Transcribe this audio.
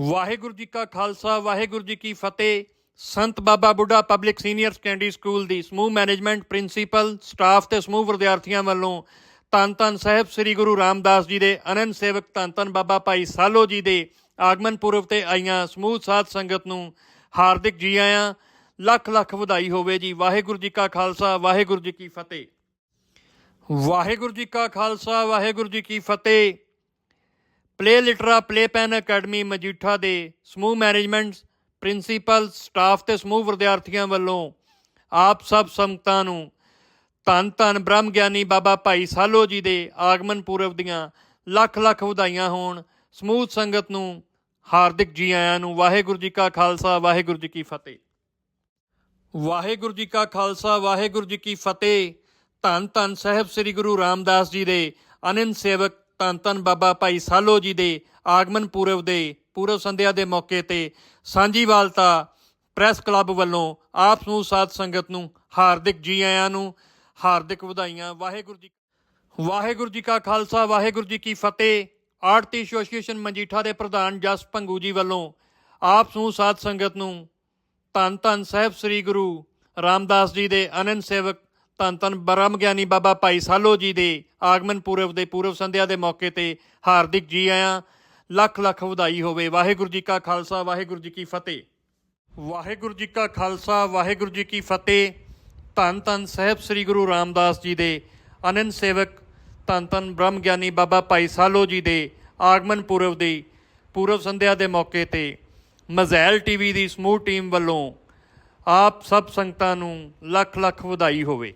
ਵਾਹਿਗੁਰੂ ਜੀ ਕਾ ਖਾਲਸਾ, ਵਾਹਿਗੁਰੂ ਜੀ ਕੀ ਫਤਿਹ। Sant Baba Buddha public senior secondary school ਦੀ ਸਮੂਹ ਮੈਨੇਜਮੈਂਟ ਪ੍ਰਿੰਸੀਪਲ, ਸਟਾਫ ਤੇ ਸਮੂਹ ਵਿਦਿਆਰਥੀਆਂ ਵੱਲੋਂ ਧੰਨ ਧੰਨ ਸਾਹਿਬ ਸ੍ਰੀ ਗੁਰੂ ਰਾਮਦਾਸ ਜੀ ਦੇ ਅਨੰਦ ਸੇਵਕ ਧੰਨ ਧੰਨ ਬਾਬਾ ਭਾਈ ਸਾਲੋ ਜੀ ਦੇ ਆਗਮਨ ਪੁਰਬ ਤੇ ਆਈਆਂ ਸਮੂਹ ਸਾਧ ਸੰਗਤ ਨੂੰ ਹਾਰਦਿਕ ਜੀ ਆਇਆਂ। ਲੱਖ ਲੱਖ ਵਧਾਈ ਹੋਵੇ ਜੀ। ਵਾਹਿਗੁਰੂ ਜੀ ਕਾ ਖਾਲਸਾ, ਵਾਹਿਗੁਰੂ ਜੀ ਕੀ ਫਤਿਹ। ਵਾਹਿਗੁਰੂ ਜੀ ਕਾ ਖਾਲਸਾ, ਵਾਹਿਗੁਰੂ ਜੀ ਕੀ ਫਤਿਹ। Play litera play pen academy Majitha ਦੇ ਸਮੂਹ ਮੈਨੇਜਮੈਂਟ ਪ੍ਰਿੰਸੀਪਲ ਸਟਾਫ ਤੇ ਸਮੂਹ ਵਿਦਿਆਰਥੀਆਂ ਵੱਲੋਂ ਆਪ ਸਭ ਸੰਗਤਾਂ ਨੂੰ ਧੰਨ ਧੰਨ ਬ੍ਰਹਮ ਗਿਆਨੀ ਬਾਬਾ ਭਾਈ ਸਾਲੋ ਜੀ ਦੇ ਆਗਮਨ ਪੁਰਬ ਦੀਆਂ ਲੱਖ ਲੱਖ ਵਧਾਈਆਂ ਹੋਣ। ਸਮੂਹ ਸੰਗਤ ਨੂੰ ਹਾਰਦਿਕ ਜੀ ਆਇਆਂ ਨੂੰ ਵਾਹਿਗੁਰੂ ਜੀ ਕਾ ਖਾਲਸਾ, ਵਾਹਿਗੁਰੂ ਜੀ ਕੀ ਫਤਿਹ। ਵਾਹਿਗੁਰੂ ਜੀ ਕਾ ਖਾਲਸਾ, ਵਾਹਿਗੁਰੂ ਜੀ ਕੀ ਫਤਿਹ। ਧੰਨ ਧੰਨ ਸਾਹਿਬ ਸ੍ਰੀ ਗੁਰੂ ਰਾਮਦਾਸ ਜੀ ਦੇ ਅਨੰਦ ਸੇਵਕ ਧੰਨ ਧੰਨ ਬਾਬਾ ਭਾਈ ਸਾਲੋ ਜੀ ਦੇ ਆਗਮਨ ਪੁਰਬ ਦੇ ਪੂਰਵ ਸੰਧਿਆ ਦੇ ਮੌਕੇ ਤੇ ਸਾਂਝੀਵਾਲਤਾ ਪ੍ਰੈਸ ਕਲੱਬ ਵੱਲੋਂ ਆਪ ਨੂੰ ਸਾਥ ਸੰਗਤ ਨੂੰ ਹਾਰਦਿਕ ਜੀ ਆਇਆਂ ਨੂੰ ਹਾਰਦਿਕ ਵਧਾਈਆਂ। ਵਾਹਿਗੁਰੂ ਜੀ ਵਾਹਿਗੁਰੂ ਜੀ ਕਾ ਖਾਲਸਾ, ਵਾਹਿਗੁਰੂ ਜੀ ਕੀ ਫਤਿਹ। ਆਰਤੀ ਐਸੋਸੀਏਸ਼ਨ ਮਜੀਠਾ ਦੇ ਪ੍ਰਧਾਨ ਜਸ ਭੰਗੂ ਜੀ ਵੱਲੋਂ ਆਪ ਨੂੰ ਸਾਧ ਸੰਗਤ ਨੂੰ ਧੰਨ ਧੰਨ ਸਾਹਿਬ ਸ੍ਰੀ ਗੁਰੂ ਰਾਮਦਾਸ ਜੀ ਦੇ ਅਨੰਦ ਸੇਵਕ ਧੰਨ ਧੰਨ ਬ੍ਰਹਮ ਗਿਆਨੀ ਬਾਬਾ ਭਾਈ ਸਾਲੋ ਜੀ ਦੇ ਆਗਮਨ ਪੁਰਬ ਦੇ ਪੂਰਬ ਸੰਧਿਆ ਦੇ ਮੌਕੇ ਤੇ ਹਾਰਦਿਕ ਜੀ ਆਇਆਂ, ਲੱਖ ਲੱਖ ਵਧਾਈ ਹੋਵੇ। ਵਾਹਿਗੁਰੂ ਜੀ ਕਾ ਖਾਲਸਾ, ਵਾਹਿਗੁਰੂ ਜੀ ਕੀ ਫਤਿਹ। ਵਾਹਿਗੁਰੂ ਜੀ ਕਾ ਖਾਲਸਾ, ਵਾਹਿਗੁਰੂ ਜੀ ਕੀ ਫਤਿਹ। ਧੰਨ ਧੰਨ ਸਾਹਿਬ ਸ੍ਰੀ ਗੁਰੂ ਰਾਮਦਾਸ ਜੀ ਦੇ ਅਨੰਦ ਸੇਵਕ, ਧੰਨ ਧੰਨ ਬ੍ਰਹਮ ਗਿਆਨੀ ਬਾਬਾ ਭਾਈ ਸਾਲੋ ਜੀ ਦੇ ਆਗਮਨ ਪੁਰਬ ਦੀ ਪੂਰਬ ਸੰਧਿਆ ਦੇ ਮੌਕੇ ਤੇ ਮਜ਼ੈਲ ਟੀਵੀ ਦੀ ਸਮੂਹ ਟੀਮ ਵੱਲੋਂ ਆਪ ਸਭ ਸੰਗਤਾਂ ਨੂੰ ਲੱਖ ਲੱਖ ਵਧਾਈ ਹੋਵੇ।